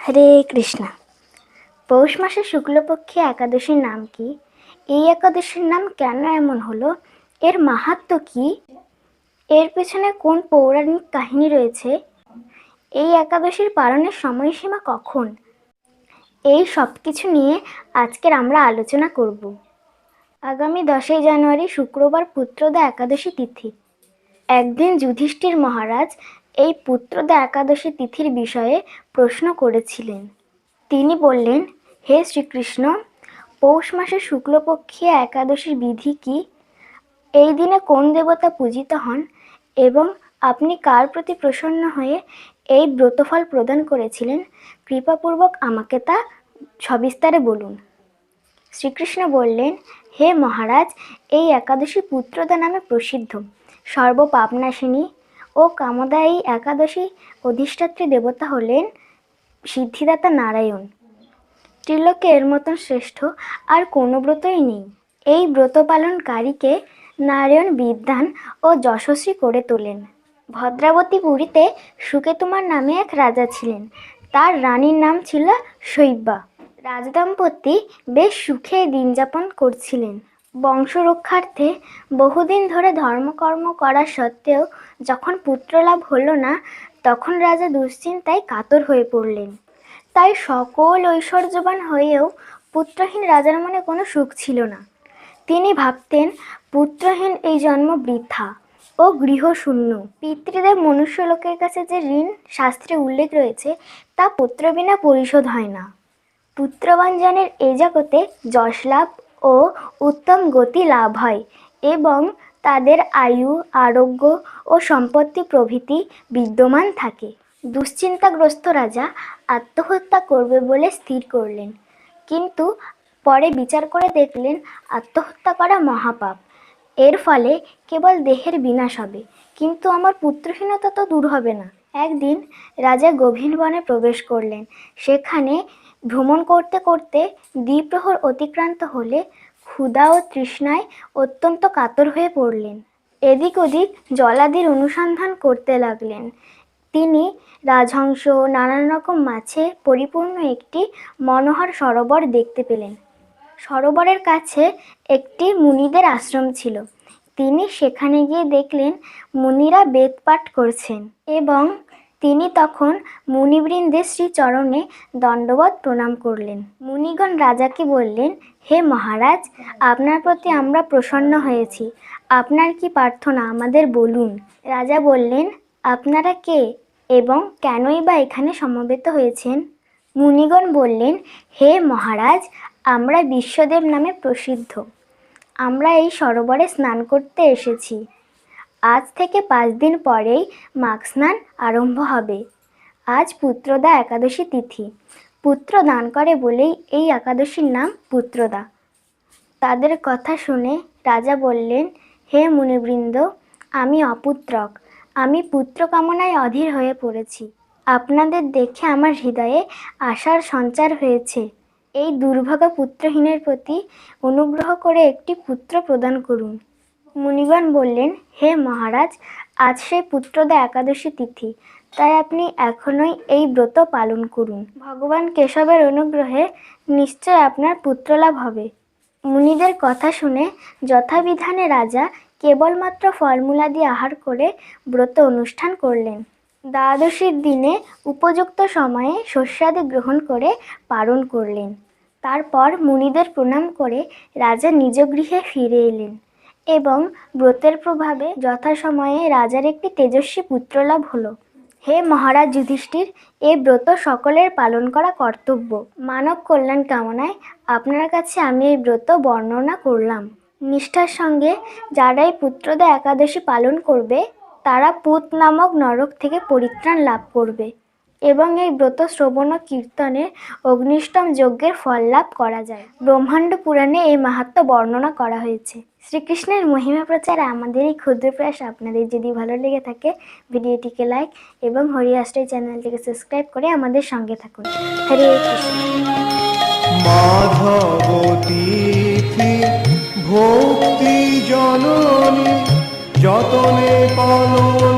হরে কৃষ্ণ। পৌষ মাসে শুক্লপক্ষে একাদশীর নাম কি? এই একাদশীর নাম কেন এমন হলো? এর মাহাত্ম্য কি? এর পেছনে কোন পৌরাণিক কাহিনী রয়েছে? এই একাদশীর পালনের সময়সীমা কখন? এই সব কিছু নিয়ে আজকের আমরা আলোচনা করব। আগামী দশই জানুয়ারি শুক্রবার পুত্রদা একাদশী তিথি। একদিন যুধিষ্ঠির মহারাজ এই পুত্রদা একাদশী তিথির বিষয়ে প্রশ্ন করেছিলেন। তিনি বললেন, হে শ্রীকৃষ্ণ, পৌষ মাসে শুক্লপক্ষে একাদশীর বিধি কি? এই দিনে কোন দেবতা পূজিত হন? এবং আপনি কার প্রতি প্রসন্ন হয়ে এই ব্রতফল প্রদান করেছিলেন? কৃপাপূর্বক আমাকে তা সবিস্তারে বলুন। শ্রীকৃষ্ণ বললেন, হে মহারাজ, এই একাদশী পুত্রদা নামে প্রসিদ্ধ। সর্বপাপনাশিনী ও কামদায়ী একাদশী অধিষ্ঠাত্রী দেবতা হলেন সিদ্ধিদাতা নারায়ণ। ত্রিলোকে এর মতন শ্রেষ্ঠ আর কোনো ব্রতই নেই। এই ব্রত পালনকারীকে নারায়ণ বিদ্যান ও যশস্বী করে তোলেন। ভদ্রাবতী পুরীতে সুকেতুমার নামে এক রাজা ছিলেন। তার রানীর নাম ছিল শৈব্যা। রাজদম্পতি বেশ সুখে দিন যাপন করছিলেন। বংশ রক্ষার্থে বহুদিন ধরে ধর্মকর্ম করা সত্ত্বেও যখন পুত্রলাভ হলো না, তখন রাজা দুশ্চিন্তায় কাতর হয়ে পড়লেন। তাই সকল ঐশ্বর্যবান হয়েও পুত্রহীন রাজার মনে কোনো সুখ ছিল না। তিনি ভাবতেন, পুত্রহীন এই জন্ম বৃথা ও গৃহশূন্য। পিতৃদেব মনুষ্য লোকের কাছে যে ঋণ শাস্ত্রে উল্লেখ রয়েছে, তা পুত্র বিনা পরিশোধ হয় না। পুত্রবান জনের এ জগতে যশ লাভ ও উত্তম গতি লাভ হয় এবং তাদের আয়ু, আরোগ্য ও সম্পত্তি প্রভৃতি বিদ্যমান থাকে। দুশ্চিন্তাগ্রস্ত রাজা আত্মহত্যা করবে বলে স্থির করলেন। কিন্তু পরে বিচার করে দেখলেন আত্মহত্যা করা মহাপাপ। এর ফলে কেবল দেহের বিনাশ হবে। কিন্তু আমার পুত্রহীনতা তো দূর হবে না। একদিন রাজা গভীর বনে প্রবেশ করলেন। সেখানে ভ্রমণ করতে করতে দ্বিপ্রহর অতিক্রান্ত হলে ক্ষুধা ও তৃষ্ণায় অত্যন্ত কাতর হয়ে পড়লেন। এদিক ওদিক জলাদির অনুসন্ধান করতে লাগলেন। তিনি রাজহংস নানান রকম মাছে পরিপূর্ণ একটি মনোহর সরোবর দেখতে পেলেন। সরোবরের কাছে একটি মুনিদের আশ্রম ছিল। তিনি সেখানে গিয়ে দেখলেন, মুনিরা বেদ পাঠ করছেন এবং তিনি তখন মুনিবৃন্দের শ্রীচরণে দণ্ডবত প্রণাম করলেন। মুনিগণ রাজাকে বললেন, হে মহারাজ, আপনার প্রতি আমরা প্রসন্ন হয়েছি। আপনার কি প্রার্থনা আমাদের বলুন? রাজা বললেন, আপনারা কে এবং কেনই বা এখানে সমবেত হয়েছেন? মুনিগণ বললেন, হে মহারাজ, আমরা বিশ্বদেব নামে প্রসিদ্ধ। আমরা এই সরোবরে স্নান করতে এসেছি। আজ থেকে পাঁচ দিন পরেই মাঘ স্নান আরম্ভ হবে। আজ পুত্রদা একাদশী তিথি। পুত্র দান করে বলেই এই একাদশীর নাম পুত্রদা। তাদের কথা শুনে রাজা বললেন, হে মুনিবৃন্দ, আমি অপুত্রক। আমি পুত্র কামনায় অধীর হয়ে পড়েছি। আপনাদের দেখে আমার হৃদয়ে আশার সঞ্চার হয়েছে। এই দুর্ভাগা পুত্রহীনের প্রতি অনুগ্রহ করে একটি পুত্র প্রদান করুন। মুনিগণ বললেন, হে মহারাজ, আজ সেই পুত্রদা একাদশী তিথি, তাই আপনি এখনই এই ব্রত পালন করুন। ভগবান কেশবের অনুগ্রহে নিশ্চয় আপনার পুত্রলাভ হবে মুনিদের কথা শুনে যথাবিধানে রাজা কেবলমাত্র ফলমূলাদি আহার করে ব্রত অনুষ্ঠান করলেন। দ্বাদশীর দিনে উপযুক্ত সময়ে শস্যাদি গ্রহণ করে পালন করলেন। তারপর মুনিদের প্রণাম করে রাজা নিজ গৃহে ফিরে এলেন। এবং ব্রতের প্রভাবে যথাসময়ে রাজার একটি তেজস্বী পুত্রলাভ হলো। হে মহারাজ যুধিষ্ঠির, এ ব্রত সকলের পালন করা কর্তব্য। মানব কল্যাণ কামনায় আপনার কাছে আমি এই ব্রত বর্ণনা করলাম। নিষ্ঠার সঙ্গে যারা এই পুত্রদা একাদশী পালন করবে, তারা পুত নামক নরক থেকে পরিত্রাণ লাভ করবে। এবং এই ব্রত শ্রবণ ও কীর্তনের অগ্নিষ্টম যজ্ঞের ফল লাভ করা যায়। ব্রহ্মাণ্ড পুরাণে এই মাহাত্ম্য বর্ণনা করা হয়েছে। শ্রীকৃষ্ণের মহিমা প্রচারে আমাদের এই ক্ষুদ্র প্রয়াস আপনাদের যদি ভালো লেগে থাকে, ভিডিওটিকে লাইক এবং হরি আশ্রয় চ্যানেলটিকে সাবস্ক্রাইব করে আমাদের সঙ্গে থাকুন। হরে কৃষ্ণ। ভক্তি জননী, যতনে পালন